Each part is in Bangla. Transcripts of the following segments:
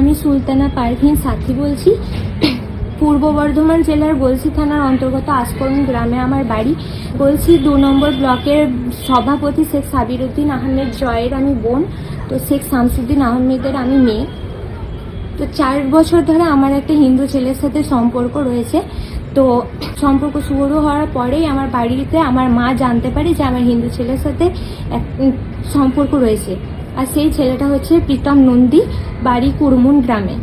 আমি সুলতানা পারভিন সাথী বলছি। পূর্ব বর্ধমান জেলার গলসি থানার অন্তর্গত আসকরণ গ্রামে আমার বাড়ি। গলসি দু নম্বর ব্লকের সভাপতি শেখ সাবিরুদ্দিন আহমেদ জয়ের আমি বোন, তো শেখ শামসুদ্দিন আহমেদের আমি মেয়ে। তো চার বছর ধরে আমার একটা হিন্দু ছেলের সাথে সম্পর্ক রয়েছে। তো সম্পর্ক শুরু হওয়ার পরেই আমার বাড়িতে আমার মা জানতে পারে যে আমার হিন্দু ছেলের সাথে এক সম্পর্ক রয়েছে। আর সেই ছেলেটা হচ্ছে প্রীতম নন্দী, বাড়ি কুরমুন গ্রামে।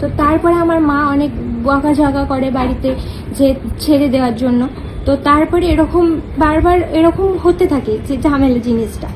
তো তারপরে আমার মা অনেক বকাঝকা করে বাড়িতে যে ছেড়ে দেওয়ার জন্য। তো তারপরে এরকম বারবার এরকম হতে থাকে যে ঝামেলা জিনিসটা।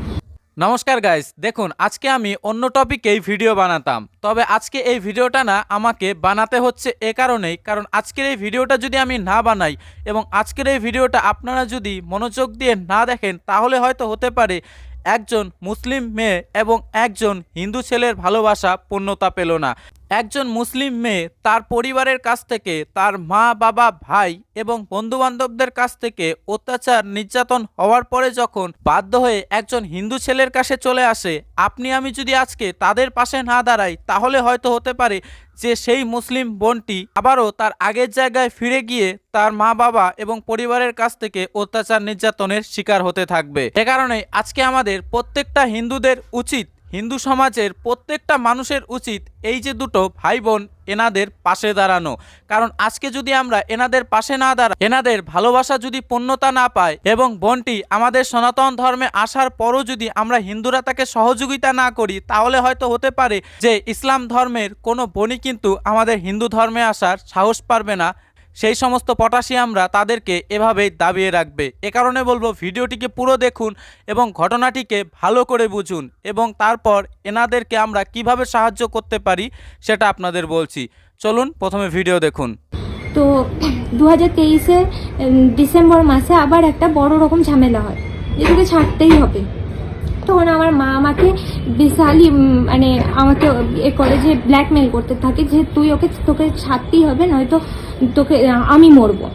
নমস্কার গাইস দেখুন, আজকে আমি অন্য টপিকেই ভিডিও বানাতাম। তবে আজকে এই ভিডিওটা না আমাকে বানাতে হচ্ছে এ কারণেই। কারণ আজকের এই ভিডিওটা যদি আমি না বানাই এবং আজকের এই ভিডিওটা আপনারা যদি মনোযোগ দিয়ে না দেখেন, তাহলে হয়তো হতে পারে একজন মুসলিম মেয়ে এবং একজন হিন্দু ছেলের ভালোবাসা পূর্ণতা পেল না। একজন মুসলিম মেয়ে তার পরিবারের কাছ থেকে, তার মা, বাবা, ভাই এবং বন্ধুবান্ধবদের কাছ থেকে অত্যাচার, নির্যাতন হওয়ার পরে যখন বাধ্য হয়ে একজন হিন্দু ছেলের কাছে চলে আসে, আপনি, আমি যদি আজকে তাদের পাশে না দাঁড়াই, তাহলে হয়তো হতে পারে যে সেই মুসলিম বোনটি আবারও তার আগের জায়গায় ফিরে গিয়ে তার মা, বাবা এবং পরিবারের কাছ থেকে অত্যাচার, নির্যাতনের শিকার হতে থাকবে। এ কারণে আজকে আমাদের প্রত্যেকটা হিন্দুদের উচিত হিন্দু সমাজের প্রত্যেকটা মানুষের উচিত এই যে দুটো ভাই বোন এনাদের পাশে দাঁড়ানো। কারণ আজকে যদি আমরা এনাদের পাশে না দাঁড়া, এনাদের ভালোবাসা যদি পূর্ণতা না পায় এবং বোনটি আমাদের সনাতন ধর্মে আসার পরও যদি আমরা হিন্দুরা তাকে সহযোগিতা না করি, তাহলে হয়তো হতে পারে যে ইসলাম ধর্মের কোনো বোনই কিন্তু আমাদের হিন্দু ধর্মে আসার সাহস পারবে না সেই সমস্ত পটাশিয়ামরা তাদেরকে এভাবেই দাবিয়ে রাখবে। এ কারণে বলব, ভিডিওটিকে পুরো দেখুন এবং ঘটনাটিকে ভালো করে বুঝুন এবং তারপর এনাদেরকে আমরা কীভাবে সাহায্য করতে পারি সেটা আপনাদের বলছি। চলুন, প্রথমে ভিডিও দেখুন। তো দু হাজার ডিসেম্বর মাসে আবার একটা বড় রকম ঝামেলা হয়। এগুলো ছাড়তেই হবে। তখন আমার মা আমাকে বিশালই মানে আমাকে এ করে যে ব্ল্যাকমেল করতে থাকে যে তুই ওকে, তোকে ছাড়তেই হবে, নয়তো তোকে আমি মরবো।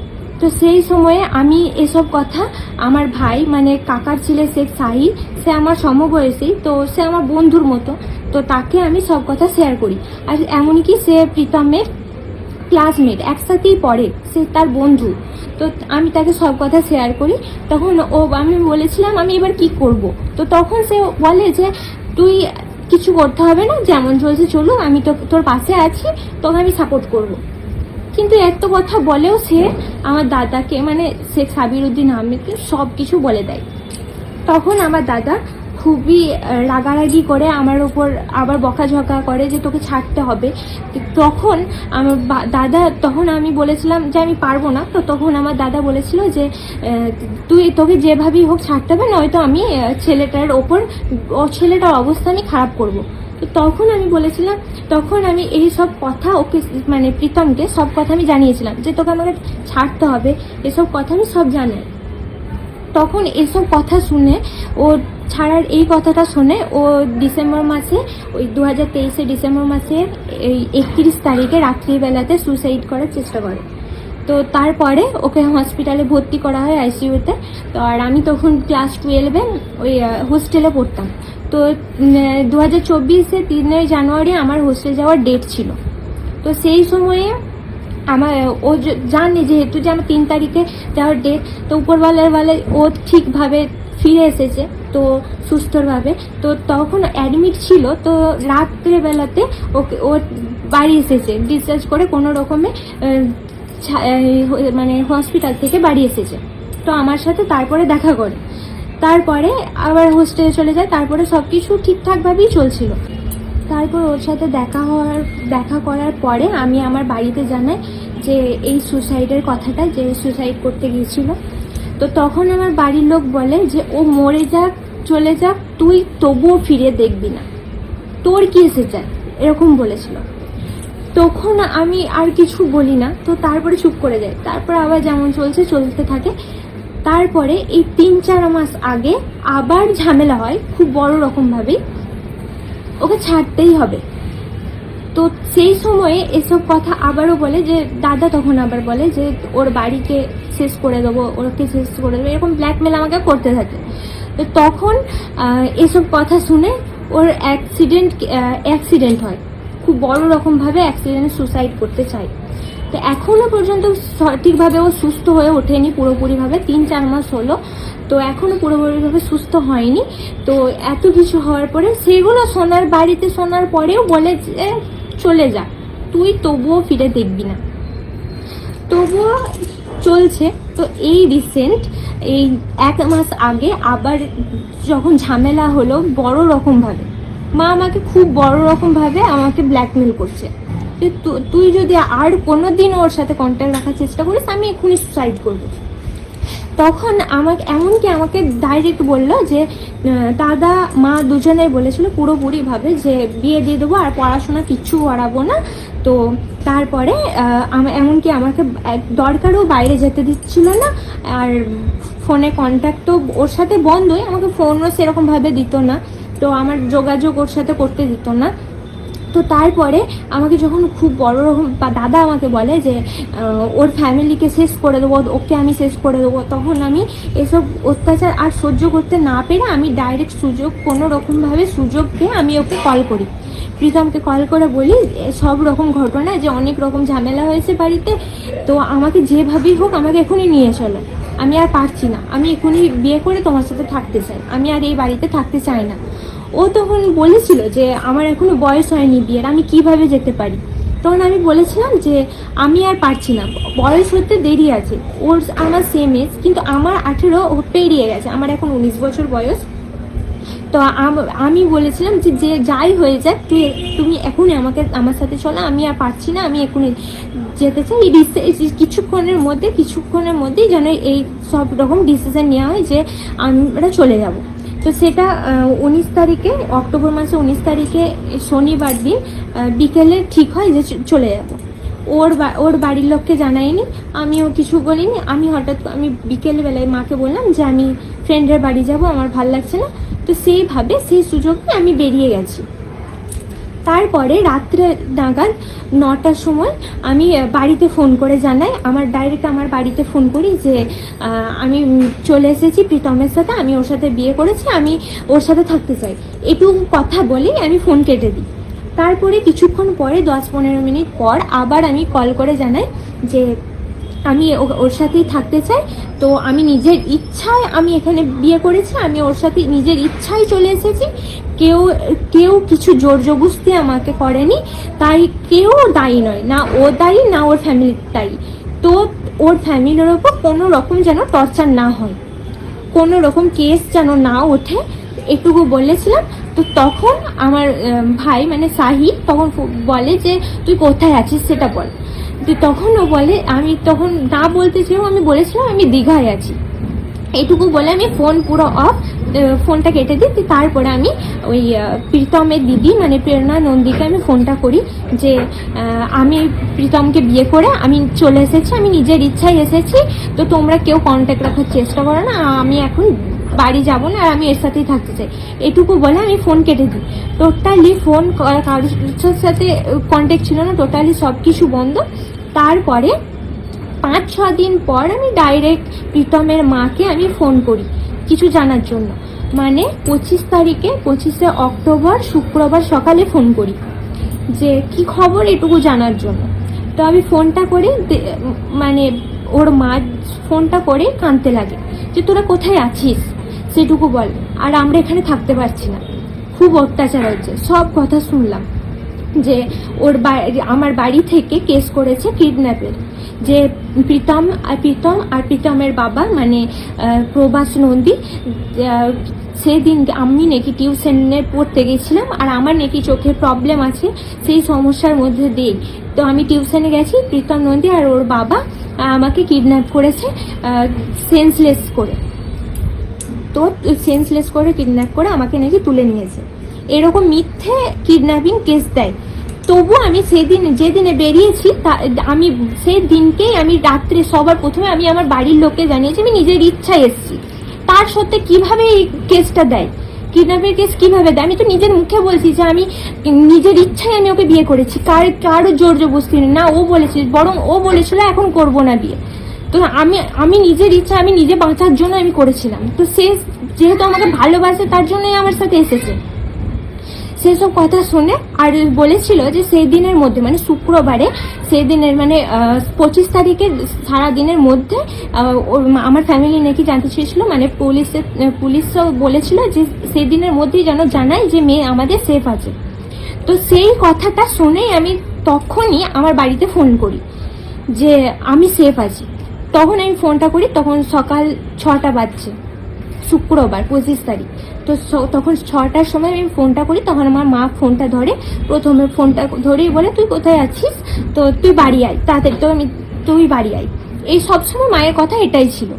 তো সেই সময়ে আমি এসব কথা আমার ভাই মানে কাকার ছেলে শেখ সাহিল, সে আমার সমবয়সী, তো সে আমার বন্ধুর মতো, তো তাকে আমি সব কথা শেয়ার করি। আর এমনকি সে প্রীতমের ক্লাসমেট একসাথেই পড়ে, সে তার বন্ধু। তো আমি তাকে সব কথা শেয়ার করি। তখন ও, আমি বলেছিলাম, আমি এবার কি করব? তো তখন সে বলে যে, তুই কিছু করতে হবে না, যেমন চলছে চলুক, আমি তো তোর পাশে আছি, তোকে আমি সাপোর্ট করব। কিন্তু এত কথা বলেও সে আমার দাদাকে মানে শেখ সাবিরুদ্দিন আহমেদকে সব কিছু বলে দেয়। তখন আমার দাদা খুবই রাগারাগি করে আমার ওপর আবার বকাঝকা করে যে তোকে ছাড়তে হবে। তখন আমার দাদা, তখন আমি বলেছিলাম যে আমি পারব না। তো তখন আমার দাদা বলেছিল যে তুই তোকে যেভাবেই হোক ছাড়তে হবে, নয়তো আমি ছেলেটার ওপর, ও ছেলেটার অবস্থা আমি খারাপ করব। তো তখন আমি বলেছিলাম, তখন আমি এই সব কথা ওকে মানে প্রীতমকে সব কথা আমি জানিয়েছিলাম যে তোকে আমাকে ছাড়তে হবে, এসব কথা আমি সব জানাই তখন এসব কথা শুনে ও ছাড়ার এই কথাটা শুনে ও ডিসেম্বর মাসে, ওই দু হাজার ডিসেম্বর মাসে এই একত্রিশ তারিখে রাত্রিবেলাতে সুইসাইড করার চেষ্টা করে। তো তারপরে ওকে হসপিটালে ভর্তি করা হয় আইসিইউতে তো আর আমি তখন ক্লাস টুয়েলভে ওই হোস্টেলে পড়তাম। তো দু হাজার চব্বিশে তিনই জানুয়ারি আমার হোস্টেল যাওয়ার ডেট ছিল। তো সেই সময়ে আমার, ও জানে যেহেতু যে আমার তিন তারিখে যাওয়ার ডেট তো উপরওয়ালার বেলায় ও ঠিকভাবে ফিরে এসেছে। তো সুস্থভাবে, তো তখন অ্যাডমিট ছিল, তো রাত্রেবেলাতে ওকে, ও বাড়ি এসেছে ডিসচার্জ করে কোনো রকমে মানে হসপিটাল থেকে বাড়ি এসেছে। তো আমার সাথে তারপরে দেখা করে। তারপরে আবার হোস্টেলে চলে যায়, তারপরে সব কিছু ঠিকঠাকভাবেই চলছিল। তারপর ওর সাথে দেখা হওয়ার, দেখা করার পরে আমি আমার বাড়িতে জানাই যে এই সুসাইডের কথাটা, যে সুসাইড করতে গিয়েছিল। তো তখন আমার বাড়ির লোক বলে যে, ও মরে যাক, চলে যাক, তুই তবুও ফিরে দেখবি না। তোর কি এসে যায় এরকম বলেছিল। তখন আমি আর কিছু বলি না, তো তারপরে চুপ করে যায় তারপর আবার যেমন চলছে, চলতে থাকে। তারপরে এই তিন চার মাস আগে আবার ঝামেলা হয়, খুব বড় রকমভাবেই। ওকে ছাড়তেই হবে। তো সেই সময়ে এসব কথা আবারও বলে যে, দাদা তখন আবার বলে যে, ওর বাড়িকে শেষ করে দেবো, ওরকে শেষ করে দেবো, এরকম ব্ল্যাকমেল আমাকে করতে থাকে। তো তখন এসব কথা শুনে ওর অ্যাক্সিডেন্ট অ্যাক্সিডেন্ট হয়। খুব বড় রকমভাবে অ্যাক্সিডেন্ট সুসাইড করতে চায়। তো এখনও পর্যন্ত সঠিকভাবে ও সুস্থ হয়ে ওঠেনি, পুরোপুরিভাবে তিন চার মাস হলো। তো এখনও পুরোপুরিভাবে সুস্থ হয়নি। তো এত কিছু হওয়ার পরে সেগুলো সোনার বাড়িতে শোনার পরেও বলে যে চলে যা। তুই তবুও ফিরে দেখবি না। তবুও চলছে। তো এই রিসেন্ট এই এক মাস আগে আবার যখন ঝামেলা হলো বড় রকমভাবে মা আমাকে খুব বড় রকমভাবে আমাকে ব্ল্যাকমেল করছে। তুই যদি আর কোনো দিন ওর সাথে কন্ট্যাক্ট রাখার চেষ্টা করিস, আমি এক্ষুনি সুসাইড করব। তখন আমাকে, এমনকি আমাকে ডাইরেক্ট বলল যে দাদা, মা দুজনেই বলেছিল পুরোপুরিভাবে যে, বিয়ে দিয়ে দেবো আর পড়াশোনা কিচ্ছু করাবো না। তো তারপরে এমনকি আমাকে দরকারও বাইরে যেতে দিচ্ছিল না। আর ফোনে কন্ট্যাক্ট তো ওর সাথে বন্ধই, আমাকে ফোনও সেরকমভাবে দিত না। তো আমার যোগাযোগ ওর সাথে করতে দিত না। তো তারপরে আমাকে যখন খুব বড় রকম বা দাদা আমাকে বলে যে ওর ফ্যামিলিকে শেষ করে দেবো, ওকে আমি শেষ করে দেবো, তখন আমি এসব অত্যাচার আর সহ্য করতে না পেরে আমি ডাইরেক্ট সুযোগ, কোনো রকমভাবে সুযোগ পেয়ে আমি ওকে কল করি। প্রীতমকে কল করে বলি সব রকম ঘটনা, যে অনেক রকম ঝামেলা হয়েছে বাড়িতে, তো আমাকে যেভাবেই হোক আমাকে এখনই নিয়ে চলো। আমি আর পারছি না। আমি এখনই বিয়ে করে তোমার সাথে থাকতে চাই। আমি আর এই বাড়িতে থাকতে চাই না। ও তখন বলেছিল যে আমার এখনও বয়স হয়নি বিয়ের, আমি কীভাবে যেতে পারি? তখন আমি বলেছিলাম যে আমি আর পারছি না, বয়স হতে দেরি আছে। ওর আমার সেম এজ কিন্তু আমার আঠেরো পেরিয়ে গেছে, আমার এখন উনিশ বছর বয়স। তো আমি বলেছিলাম যে যে যাই হয়ে যাক, তুই, তুমি এখনই আমাকে, আমার সাথে চলো, আমি আর পারছি না, আমি এখনই যেতে চাই। এই কিছুক্ষণের মধ্যে, কিছুক্ষণের মধ্যেই যেন এই সব রকম ডিসিশন নেওয়া হয় যে আমরা চলে যাব। তো সেটা উনিশ তারিখে, অক্টোবর মাসে উনিশ তারিখে শনিবার দিন বিকেলে ঠিক হয় যে চলে যাব। ওর ওর বাড়ির লোককে জানাইনি, আমিও কিছু বলিনি। আমি হঠাৎ আমি বিকেলবেলায় মাকে বললাম যে, আমি ফ্রেন্ডের বাড়ি যাব, আমার ভালো লাগছে না। তো সেইভাবে, সেই সুযোগে আমি বেরিয়ে গেছি। তারপরে রাত্রে নাগাদ নটার সময় আমি বাড়িতে ফোন করে জানাই। আমার ডাইরেক্ট আমার বাড়িতে ফোন করি যে আমি চলে এসেছি প্রীতমের সাথে, আমি ওর সাথে বিয়ে করেছি, আমি ওর সাথে থাকতে চাই। এটুকু কথা বলেই আমি ফোন কেটে দিই। তারপরে কিছুক্ষণ পরে, দশ পনেরো মিনিট পর আবার আমি কল করে জানাই যে, আমি ওর সাথেই থাকতে চাই। তো আমি নিজের ইচ্ছায় আমি এখানে বিয়ে করেছি, আমি ওর সাথে নিজের ইচ্ছায় চলে এসেছি। কেউ কেউ কিছু জোর জবস্তি আমাকে করেনি, তাই কেউ দায়ী নয়, না ও দায়ী, না ওর ফ্যামিলির দায়ী। তো ওর ফ্যামিলির ওপর কোনো রকম যেন টর্চার না হয়, কোনো রকম কেস যেন না ওঠে, এটুকু বলেছিলাম। তো তখন আমার ভাই মানে সাহিদ তখন বলে যে, তুই কোথায় আছিস সেটা বল। তো তখন ও বলে, আমি তখন না বলতে আমি বলেছিলাম, আমি দীঘায় আছি। এটুকু বলে আমি ফোন পুরো অফ ফোনটা কেটে দিই তারপরে আমি ওই প্রীতমের দিদি মানে প্রেরণা নন্দীকে আমি ফোনটা করি যে আমি প্রীতমকে বিয়ে করে আমি চলে এসেছি, আমি নিজের ইচ্ছায় এসেছি, তো তোমরা কেউ কন্ট্যাক্ট রাখার চেষ্টা করো না, আমি এখন বাড়ি যাব না, আর আমি এর সাথেই থাকতে চাই। এটুকু বলে আমি ফোন কেটে দিই। টোটালি ফোন কারোর সাথে কন্ট্যাক্ট ছিল না টোটালি সব কিছু বন্ধ। তারপরে পাঁচ, ছ দিন পর আমি ডাইরেক্ট প্রীতমের মাকে আমি ফোন করি কিছু জানার জন্য। মানে পঁচিশ তারিখে, পঁচিশে অক্টোবর, শুক্রবার সকালে ফোন করি যে কি খবর এটুকু জানার জন্য। তো আমি ফোনটা করে মানে ওর মা ফোনটা করে কাঁদতে লাগে যে তোরা কোথায় আছিস? সেটুকু বল। আর আমরা এখানে থাকতে পারছি না। খুব অত্যাচার হচ্ছে। সব কথা শুনলাম। যে ওর আমার বাড়ি থেকে কেস করেছে কিডন্যাপের। যে প্রীতম প্রীতম আর প্রীতমের বাবা মানে প্রবাস নন্দী সেদিন আমি নাকি টিউশনে পড়তে গেছিলাম আর আমার নাকি চোখে প্রবলেম আছে সেই সমস্যার মধ্যে দিয়ে তো আমি টিউশনে গেছি, প্রীতম নন্দী আর ওর বাবা আমাকে কিডন্যাপ করেছে সেন্সলেস করে। তো সেন্সলেস করে, কিডন্যাপ করে আমাকে নাকি তুলে নিয়েছে। এরকম মিথ্যে কিডন্যাপিং কেস দেয়। তবু আমি সেদিন যেদিনে বেরিয়েছি, তা আমি সেই দিনকেই আমি রাত্রে সবার প্রথমে আমি আমার বাড়ির লোককে জানিয়েছি, আমি নিজের ইচ্ছায় এসেছি। তার সত্ত্বে কীভাবে এই কেসটা দেয়? কিডন্যাপের কেস কীভাবে দেয়? আমি তো নিজের মুখে বলছি যে আমি নিজের ইচ্ছায় আমি ওকে বিয়ে করেছি। কার কারও জোর জবস্তি। না, ও বলেছে, বরং ও বলেছিল, এখন করব না বিয়ে। তো আমি আমি নিজের ইচ্ছা, আমি নিজে বাঁচার জন্য আমি করেছিলাম। তো সে যেহেতু আমাকে ভালোবাসে, তার জন্যই আমার সাথে এসেছে। সেসব কথা শুনে আর বলেছিল যে সেই দিনের মধ্যে মানে শুক্রবারে, সেই দিনের মানে পঁচিশ তারিখের সারা দিনের মধ্যে আমার ফ্যামিলি নাকি জানতে চেয়েছিল মানে পুলিশে পুলিশও বলেছিল যে সেই দিনের মধ্যেই যেন জানায় যে মেয়ে আমাদের সেফ আছে। তো সেই কথাটা শুনেই আমি তখনই আমার বাড়িতে ফোন করি যে আমি সেফ আছি। তখন আমি ফোনটা করি, তখন সকাল ছটা বাজছে। শুক্রবার, পঁচিশ তারিখ। তো তখন ছটার সময় আমি ফোনটা করি, তখন আমার মা ফোনটা ধরে, প্রথমে ফোনটা ধরেই বলে, তুই কোথায় আছিস? তো তুই বাড়ি আয়, তাড়াতাড়ি, তো আমি, তুই বাড়ি আয়। এই সবসময় মায়ের কথা এটাই ছিল।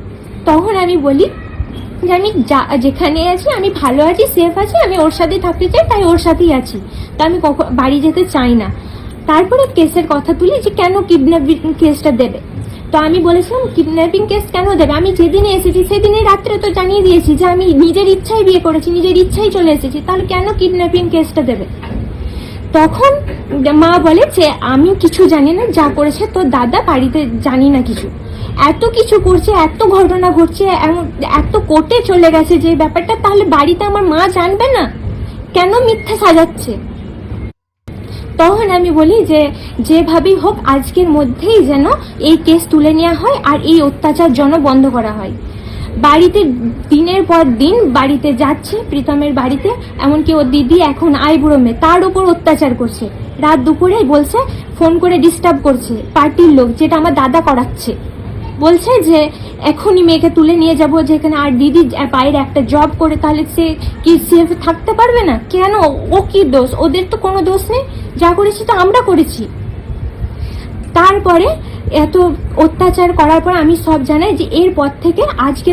তখন আমি বলি যে, আমি যা, যেখানে আছি, আমি ভালো আছি সেফ আছি, আমি ওর সাথেই থাকতে চাই, তাই ওর সাথেই আছি। তা আমি কখন বাড়ি যেতে চাই না। তারপরে কেসের কথা তুলি যে, কেন কিডন্যাপিং কেসটা দেবে? তো আমি বলেছিলাম কিডন্যাপিং কেস কেন দেবে? আমি যেদিনে এসেছি সেদিনে রাত্রে তো জানিয়ে দিয়েছি যে আমি নিজের ইচ্ছাই বিয়ে করেছি, নিজের ইচ্ছাই চলে এসেছি, তাহলে কেন কিডন্যাপিং কেসটা দেবে? তখন মা বলে যে, আমি কিছু জানি না, যা করেছে তোর দাদা, বাড়িতে জানি না কিছু। এত কিছু করছে, এত ঘটনা ঘটছে এত কোর্টে চলে গেছে যে ব্যাপারটা, তাহলে বাড়িতে আমার মা জানবে না? কেন মিথ্যা সাজাচ্ছে? তখন আমি বলি যে, যেভাবেই হোক, আজকের মধ্যেই যেন এই কেস তুলে নেওয়া হয় আর এই অত্যাচার যেন বন্ধ করা হয়। বাড়িতে দিনের পর দিন বাড়িতে যাচ্ছে, প্রীতমের বাড়িতে, এমনকি ওর দিদি এখন আইবুড়ো তার উপর অত্যাচার করছে। রাত দুপুরে বলছে, ফোন করে ডিস্টার্ব করছে, পার্টির লোক, যেটা আমার দাদা করাচ্ছে। বলছে যে এখনই মেয়েকে তুলে নিয়ে যাব, যেখানে আর দিদি বাইরে একটা জব করে, তাহলে সে কি সেফ থাকতে পারবে না? কেন? ও কি দোষ? ওদের তো কোনো দোষ নেই। যা করেছি তো আমরা করেছি। তারপরে এত অত্যাচার করার পর আমি সব জানাই যে এরপর থেকে আজকে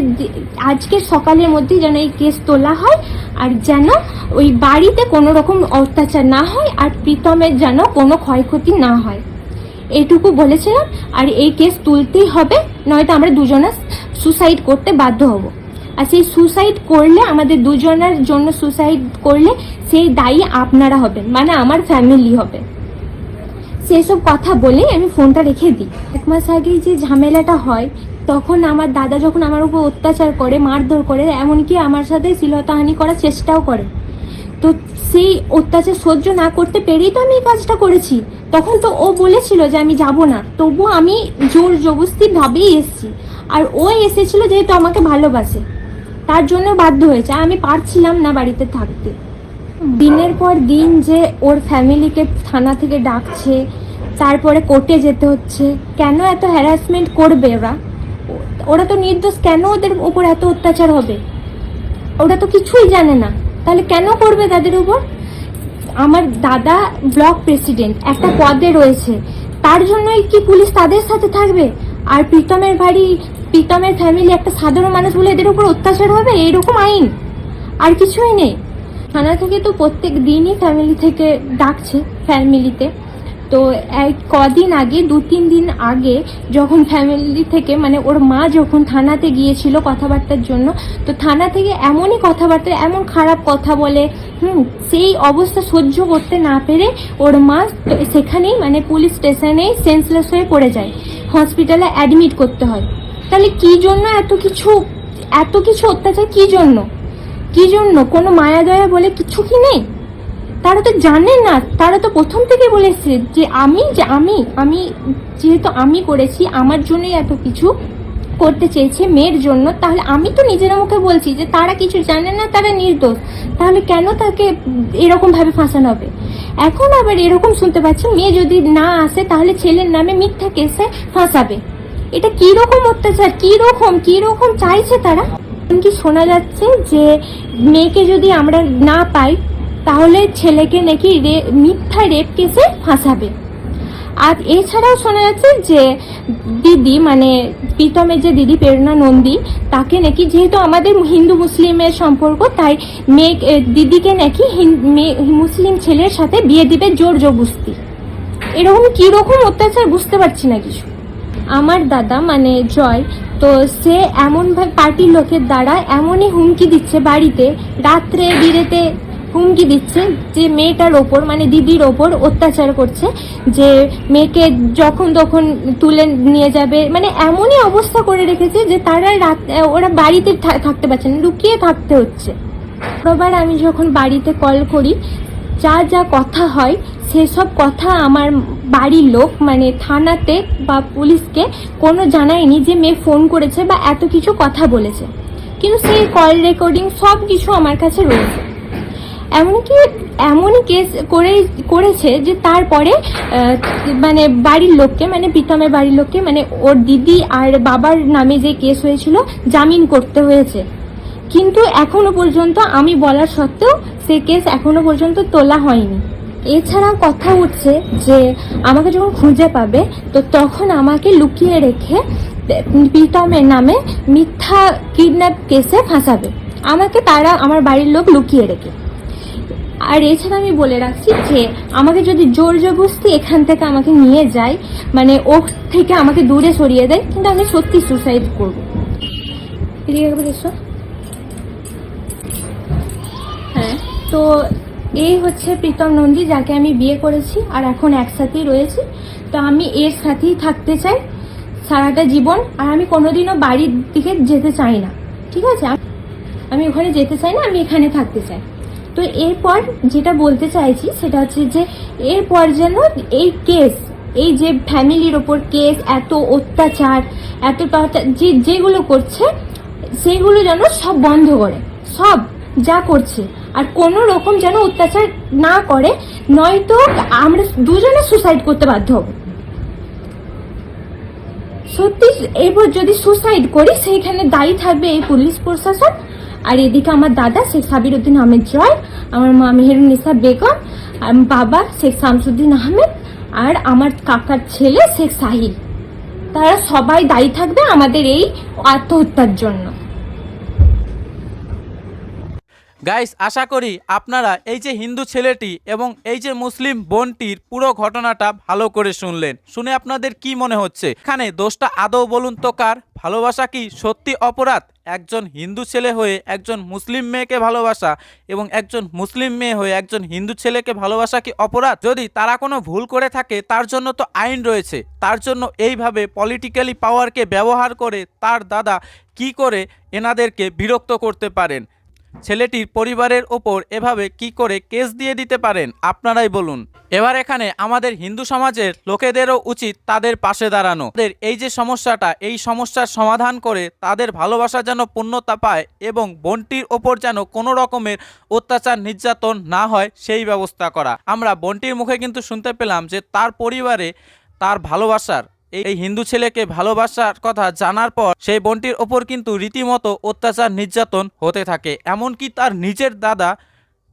আজকের সকালের মধ্যে যেন এই কেস তোলা হয়, আর যেন ওই বাড়িতে কোনো রকম অত্যাচার না হয়, আর প্রীতমের যেন কোনো ক্ষয়ক্ষতি না হয়। এইটুকু বলেছিলাম, আর এই কেস তুলতেই হবে, নয়তো আমরা দুজনা সুসাইড করতে বাধ্য হব। আর সেই সুসাইড করলে, আমাদের দুজনের জন্য সুসাইড করলে, সেই দায়ী আপনারা হবেন মানে আমার ফ্যামিলি হবে। সেসব কথা বলে আমি ফোনটা রেখে দিই। এক মাস আগেই যে ঝামেলাটা হয়, তখন আমার দাদা যখন আমার উপর অত্যাচার করে, মারধর করে, এমনকি আমার সাথে শ্লীলতাহানি করার চেষ্টাও করে। তো সেই অত্যাচার সহ্য না করতে পেরেই তো আমি এই কাজটা করেছি। তখন তো ও বলেছিল যে আমি যাব না। তবু আমি জোর জবস্তি ভাবেই এসেছি। আর ও এসেছিল যেহেতু আমাকে ভালোবাসে। তার জন্য বাধ্য হয়েছে। আমি পারছিলাম না বাড়িতে থাকতে। দিনের পর দিন যে ওর ফ্যামিলিকে থানা থেকে ডাকছে, তারপরে কোর্টে যেতে হচ্ছে, কেন এত হ্যারাসমেন্ট করবে ওরা? ওরা তো নির্দোষ। কেন ওদের উপর এত অত্যাচার হবে? ওরা তো কিছুই জানে না। তাহলে কেন করবে তাদের উপর? আমার দাদা ব্লক প্রেসিডেন্ট, একটা পদে রয়েছে। তার জন্যই কি পুলিশ তাদের সাথে থাকবে? আর প্রীতমের বাড়ি, প্রীতমের ফ্যামিলি একটা সাধারণ মানুষ বলে এদের উপর অত্যাচার হবে? এরকম আইন। আর কিছুই নেই। থানা থেকে তো প্রত্যেক দিনই ফ্যামিলি থেকে ডাকছে ফ্যামিলিতে তো এক কদিন আগে, দু, তিন দিন আগে যখন ফ্যামিলি থেকে মানে ওর মা যখন থানাতে গিয়েছিল কথাবার্তার জন্য, তো থানা থেকে এমনই কথাবার্তা, এমন খারাপ কথা বলে, হুম, সেই অবস্থা সহ্য করতে না পেরে ওর মা সেখানেই মানে পুলিশ স্টেশনেই সেন্সলেস হয়ে পড়ে যায়। হসপিটালে অ্যাডমিট করতে হয়। তাহলে কি জন্য এত কিছু এত কিছু অত্যাচার? কি জন্য? কি জন্য? কোনো মায়া দয়া বলে কিছু কি নেই? তারা তো জানে না, তারা তো প্রথম থেকে বলেছে যে আমি যে আমি আমি যেহেতু আমি করেছি, আমার জন্যই এত কিছু করতে চেয়েছে মেয়ের জন্য, তাহলে আমি তো নিজের মুখে বলছি যে তারা কিছু জানে না, তারা নির্দোষ। তাহলে কেন তাকে এরকম ভাবে ফাঁসানো হবে? এখন আবার এরকম শুনতে পাচ্ছি, মেয়ে যদি না আসে, তাহলে ছেলের নামে মিথ্যা কেসে ফাঁসাবে। এটা কি রকম অত্যাচার কি রকম কি রকম চাইছে তারা? কি শোনা যাচ্ছে যে মেয়েকে যদি আমরা না পাই তাহলে ছেলেকে নাকি মিথ্যা রেপ কেসে ফাঁসাবে। আর এছাড়াও শোনা যাচ্ছে যে দিদি মানে প্রীতমের যে দিদি প্রেরণা নন্দী, তাকে নাকি যেহেতু আমাদের হিন্দু মুসলিমের সম্পর্ক, তাই মেয়ে দিদিকে নাকি মুসলিম ছেলের সাথে বিয়ে দিবে জোর জবস্তি এরকম কীরকম অত্যাচার বুঝতে পারছি না কিছু। আমার দাদা মানে জয়, তো সে এমন ভাবে পার্টির লোকের দ্বারা এমনই হুমকি দিচ্ছে বাড়িতে, রাত্রে, বিরেতে হুমকি দিচ্ছে যে মেয়েটার ওপর মানে দিদির ওপর অত্যাচার করছে, যে মেয়েকে যখন তখন তুলে নিয়ে যাবে। মানে এমনই অবস্থা করে রেখেছে যে তারা রাত ওরা বাড়িতে থাকতে পারছে না, লুকিয়ে থাকতে হচ্ছে। শুক্রবার আমি যখন বাড়িতে কল করি, যা যা কথা হয়, সেসব কথা আমার বাড়ির লোক মানে থানাতে বা পুলিশকে কোনো জানায়নি যে মেয়ে ফোন করেছে বা এত কিছু কথা বলেছে। কিন্তু সেই কল রেকর্ডিং সব কিছু আমার কাছে রয়েছে। এমনকি, এমনই কেস করে, করেছে যে তারপরে মানে বাড়ির লোককে মানে প্রীতমের বাড়ির লোককে মানে ওর দিদি আর বাবার নামে যে কেস হয়েছিল, জামিন করতে হয়েছে। কিন্তু এখনও পর্যন্ত আমি বলার সত্ত্বেও সে কেস এখনও পর্যন্ত তোলা হয়নি। এছাড়াও কথা উঠছে যে, আমাকে যখন খুঁজে পাবে, তো তখন আমাকে লুকিয়ে রেখে, প্রীতমের নামে মিথ্যা কিডন্যাপ কেসে ফাঁসাবে। আমাকে তারা, আমার বাড়ির লোক লুকিয়ে রেখে। আর এছাড়া আমি বলে রাখছি যে আমাকে যদি জোর জবরদস্তি এখান থেকে আমাকে নিয়ে যায় মানে ও থেকে আমাকে দূরে সরিয়ে দেয়, কিন্তু আমি সত্যি সুসাইড করব। হ্যাঁ তো এই হচ্ছে প্রীতম নন্দী, যাকে আমি বিয়ে করেছি আর এখন একসাথেই রয়েছি। তো আমি এর সাথেই থাকতে চাই সারাটা জীবন, আর আমি কোনোদিনও বাড়ির দিকে যেতে চাই না। ঠিক আছে? আমি ওখানে যেতে চাই না, আমি এখানে থাকতে চাই। তো এরপর যেটা বলতে চাইছি সেটা হচ্ছে যে এরপর যেন এই কেস এই যে ফ্যামিলির ওপর কেস এত অত্যাচার, এত যে, যেগুলো করছে, সেগুলো যেন সব বন্ধ করে, সব যা করছে। আর কোনো রকম যেন অত্যাচার না করে, নয়তো আমরা দুজনে সুসাইড করতে বাধ্য হব। সত্যি, এরপর যদি সুসাইড করি, সেইখানে দায়ী থাকবে এই পুলিশ প্রশাসন। আর এদিকে আমার দাদা শেখ সাবির উদ্দিন আহমেদ জয়, আমার মা মেহরুনিসা বেগম, আর বাবা শেখ শামসুদ্দিন আহমেদ, আর আমার কাকার ছেলে শেখ সাহিল। তারা সবাই দায়ী থাকবে আমাদের এই আত্মহত্যার জন্য। গাইস, আশা করি আপনারা এই যে হিন্দু ছেলেটি এবং এই যে মুসলিম বোনটির পুরো ঘটনাটা ভালো করে শুনলেন। শুনে আপনাদের কি মনে হচ্ছে? এখানে দোষটা আদৌ বলুন তো কার? ভালোবাসা কি সত্যি অপরাধ? একজন হিন্দু ছেলে হয়ে একজন মুসলিম মেয়েকে ভালোবাসা এবং একজন মুসলিম মেয়ে হয়ে একজন হিন্দু ছেলেকে ভালোবাসা কি অপরাধ? যদি তারা কোনো ভুল করে থাকে, তার জন্য তো আইন রয়েছে। তার জন্য এইভাবে পলিটিক্যালি পাওয়ারকে ব্যবহার করে তার দাদা কি করে এনাদেরকে বিরক্ত করতে পারেন? ছেলেটির পরিবারের ওপর এভাবে কি করে কেস দিয়ে দিতে পারেন? আপনারাই বলুন। এবার এখানে আমাদের হিন্দু সমাজের লোকেদেরও উচিত তাদের পাশে দাঁড়ানো। তাদের এই যে সমস্যাটা, এই সমস্যার সমাধান করে তাদের ভালোবাসা যেন পূর্ণতা পায় এবং বোনটির ওপর যেন কোনো রকমের অত্যাচার, নির্যাতন না হয়, সেই ব্যবস্থা করা। আমরা বোনটির মুখে কিন্তু শুনতে পেলাম যে তার পরিবারে তার ভালোবাসার এই হিন্দু ছেলেকে ভালোবাসার কথা জানার পর সেই বোনটির ওপর কিন্তু রীতিমতো অত্যাচার, নির্যাতন হতে থাকে। এমনকি তার নিজের দাদা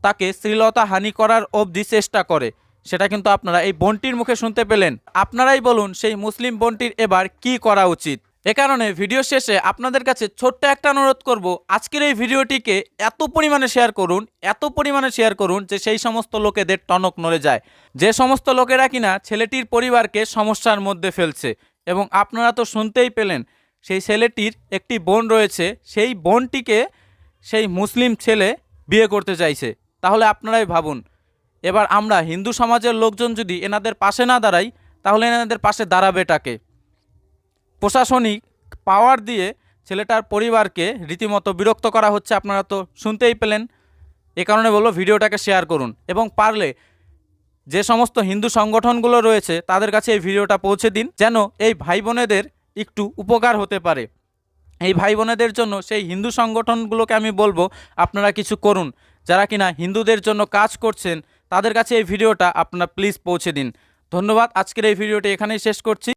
তাকে শ্রীলতা হানি করার অবধি চেষ্টা করে। সেটা কিন্তু আপনারা এই বোনটির মুখে শুনতে পেলেন। আপনারাই বলুন সেই মুসলিম বোনটির এবার কি করা উচিত। এ কারণে ভিডিও শেষে আপনাদের কাছে ছোট্ট একটা অনুরোধ করব, আজকের এই ভিডিওটিকে এত পরিমাণে শেয়ার করুন, এত পরিমাণে শেয়ার করুন যে সেই সমস্ত লোকেদের টনক নড়ে যায়। যে সমস্ত লোকেরা কিনা ছেলেটির পরিবারকে সমস্যার মধ্যে ফেলছে এবং আপনারা তো শুনতেই পেলেন, সেই ছেলেটির একটি বোন রয়েছে, সেই বোনটিকে সেই মুসলিম ছেলে বিয়ে করতে চাইছে। তাহলে আপনারাই ভাবুন, এবার আমরা হিন্দু সমাজের লোকজন যদি এনাদের পাশে না দাঁড়াই, তাহলে এনাদের পাশে দাঁড়াবেটাকে প্রশাসনিক পাওয়ার দিয়ে ছেলেটার পরিবারকে রীতিমতো বিরক্ত করা হচ্ছে। আপনারা তো শুনতেই পেলেন। এ কারণে বলব ভিডিওটাকে শেয়ার করুন এবং পারলে যে সমস্ত হিন্দু সংগঠনগুলো রয়েছে, তাদের কাছে এই ভিডিওটা পৌঁছে দিন যেন এই ভাই বোনেদের একটু উপকার হতে পারে। এই ভাই বোনেদের জন্য, সেই হিন্দু সংগঠনগুলোকে আমি বলব, আপনারা কিছু করুন। যারা কিনা হিন্দুদের জন্য কাজ করছেন, তাদের কাছে এই ভিডিওটা আপনারা প্লিজ পৌঁছে দিন। ধন্যবাদ। আজকের এই ভিডিওটি এখানেই শেষ করছি।